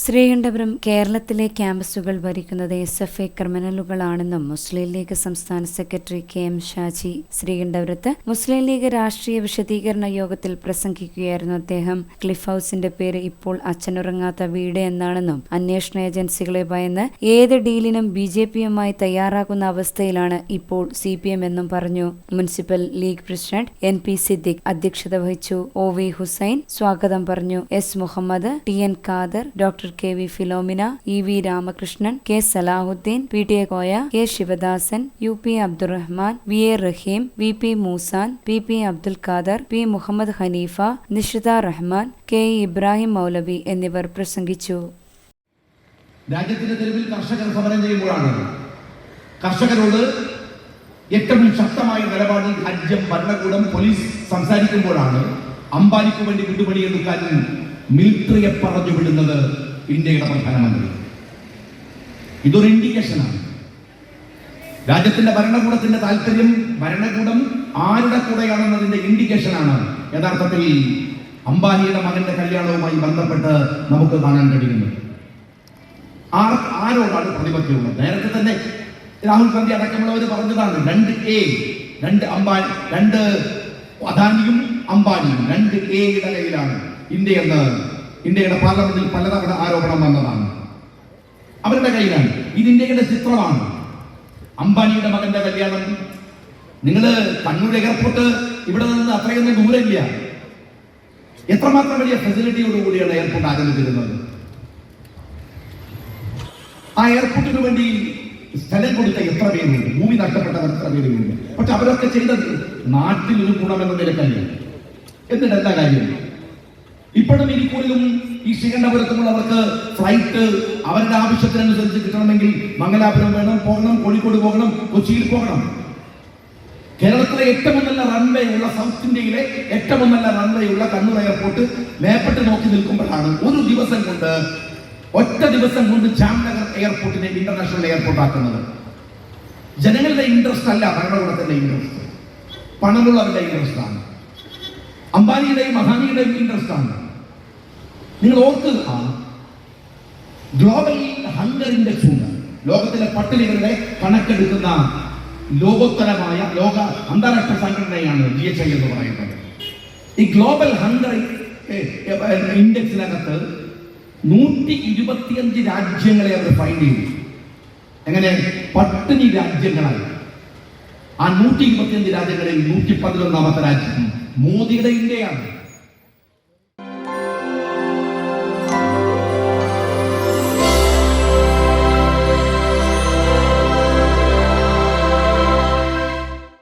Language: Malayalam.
ശ്രീകണ്ഠപുരം കേരളത്തിലെ ക്യാമ്പസുകൾ ഭരിക്കുന്നത് എസ് എഫ് എ ക്രിമിനലുകളാണെന്നും മുസ്ലിം ലീഗ് സംസ്ഥാന സെക്രട്ടറി കെ എം ഷാജി ശ്രീകണ്ഠപുരത്ത് മുസ്ലിം ലീഗ് രാഷ്ട്രീയ വിശദീകരണ യോഗത്തിൽ പ്രസംഗിക്കുകയായിരുന്നു അദ്ദേഹം. ക്ലിഫ് ഹൌസിന്റെ പേര് ഇപ്പോൾ അച്ഛനുറങ്ങാത്ത വീട് എന്നാണെന്നും അന്വേഷണ ഏജൻസികളെ ഭയന്ന് ഏത് ഡീലിനും ബി ജെ പിയുമായി തയ്യാറാകുന്ന അവസ്ഥയിലാണ് ഇപ്പോൾ സി പി എം എന്നും പറഞ്ഞു. Municipal League president N P Siddique അധ്യക്ഷത വഹിച്ചു. ഒ വി ഹുസൈൻ സ്വാഗതം പറഞ്ഞു. S Muhammad T N Khader doctor K V Philomina E V Ramakrishnan K Salahuddin P T A Koya K Sivadasan U P Abdurahman V A Raheem V P Moosan P P Abdul Khader P Muhammad Haneefa Nishitha Rahman K Ibrahim Moulavi എന്നിവർ പ്രസംഗിച്ചു. രാജ്യത്തിന്റെ തെരുവിൽ കർഷകർ സമരം ചെയ്യുമ്പോഴാണ്. കർഷകരോട് ഏറ്റവും ശക്തമായ നിലപാടിൽ രാജ്യം ഭരണകൂടം പോലീസ് സംസാരിക്കുമ്പോഴാണ് അംബാനിക്ക് വേണ്ടി വിട്ടുപണി എടുക്കാൻ മിലിറ്ററിയെ പറഞ്ഞു വിടുന്നത്. ഇന്ത്യയുടെ പ്രധാനമന്ത്രി. ഇതൊരു ഇൻഡിക്കേഷനാണ്. രാജ്യത്തിന്റെ ഭരണകൂടത്തിന്റെ താല്പര്യം ഭരണകൂടം ആരുടെ കൂടെയാണെന്നതിന്റെ ഇൻഡിക്കേഷനാണ്. യഥാർത്ഥത്തിൽ അംബാനിയുടെ മകന്റെ കല്യാണവുമായി ബന്ധപ്പെട്ട് നമുക്ക് കാണാൻ കഴിയുന്നത്. ആർ ആരോടാണ് പ്രതിപത്തിയുള്ളത് നേരത്തെ തന്നെ രാഹുൽ ഗാന്ധി അടക്കമുള്ളവർ പറഞ്ഞതാണ് രണ്ട് എ രണ്ട് അംബാനി രണ്ട് അദാനിയും അംബാനിയും രണ്ട് എയുടെ കയ്യിലാണ് ഇന്ത്യ എന്ന്. ഇന്ത്യയുടെ പാർലമെന്റിൽ പലതവണ ആരോപണം വന്നതാണ്. അവരുടെ കയ്യിലാണ്. ഇത് ഇന്ത്യയുടെ ചിത്രമാണ്. അംബാനിയുടെ മകന്റെ കല്യാണം. നിങ്ങൾ കണ്ണൂർ എയർപോർട്ട് ഇവിടെ നിന്ന് അത്രയൊന്നും ദൂരമില്ല. എത്രമാത്രം വലിയ ഫെസിലിറ്റിയോടുകൂടിയാണ് എയർപോർട്ട് ആരംഭിച്ചിരുന്നത്? ആ എയർപോർട്ടിന് വേണ്ടി സ്ഥലം കൊടുത്ത എത്ര പേരുണ്ട്? ഭൂമി നഷ്ടപ്പെട്ടവർ എത്ര പേരുണ്ട്? പക്ഷെ അവരൊക്കെ ചെയ്തത് നാട്ടിൽ ഒരു ഗുണമെന്ന നിലക്കല്ല? എന്നിട്ട് എന്താ കാര്യം? ഇപ്പോഴും ഇരിക്കൂറിലും ഈ ശ്രീകണ്ഠപുരത്തുമുള്ളവർക്ക് ഫ്ലൈറ്റ് അവരുടെ ആവശ്യത്തിനനുസരിച്ച് കിട്ടണമെങ്കിൽ മംഗലാപുരം വേണം പോകണം കോഴിക്കോട് പോകണം കൊച്ചിയിൽ പോകണം. കേരളത്തിലെ ഏറ്റവും നല്ല റൺവേ ഉള്ള സൗത്ത് ഇന്ത്യയിലെ ഏറ്റവും നല്ല റൺവേ ഉള്ള കണ്ണൂർ എയർപോർട്ട് മേപ്പെട്ട് നോക്കി നിൽക്കുമ്പോഴാണ് ഒരു ദിവസം കൊണ്ട് ഒറ്റ ദിവസം കൊണ്ട് ജാംനഗർ എയർപോർട്ടിനെ ഇന്റർനാഷണൽ എയർപോർട്ട് ആക്കുന്നത്. ജനങ്ങളുടെ ഇൻട്രസ്റ്റ് അല്ല ഭരണകൂടത്തിന്റെ ഇൻട്രസ്റ്റ് പണമുള്ളവരുടെ ഇൻട്രസ്റ്റ് ആണ്. അംബാനിയുടെയും അദാനിയുടെയും ഇൻട്രസ്റ്റ് ആണ്. നിങ്ങൾ ഓർക്കുക ഗ്ലോബൽ ഹങ്കർ ഇൻഡെക്സ് ഉണ്ട്. ലോകത്തിലെ പട്ടിണികളുടെ കണക്കെടുക്കുന്ന ലോകോത്തരമായ ലോക അന്താരാഷ്ട്ര സംഘടനയാണ് ജി എച്ച് ഐ എന്ന് പറയുന്നത്. ഈ ഗ്ലോബൽ ഹങ്കർ ഇൻഡെക്സിനകത്ത് നൂറ്റി ഇരുപത്തിയഞ്ച് രാജ്യങ്ങളെ അവർ ഫൈൻഡ് ചെയ്തു. എങ്ങനെ? പട്ടിണി രാജ്യങ്ങളായി. ആ നൂറ്റി ഇരുപത്തിയഞ്ച് രാജ്യങ്ങളിൽ നൂറ്റി പതിനൊന്നാമത്തെ രാജ്യം മോദിയുടെ ഇന്ത്യയാണ്.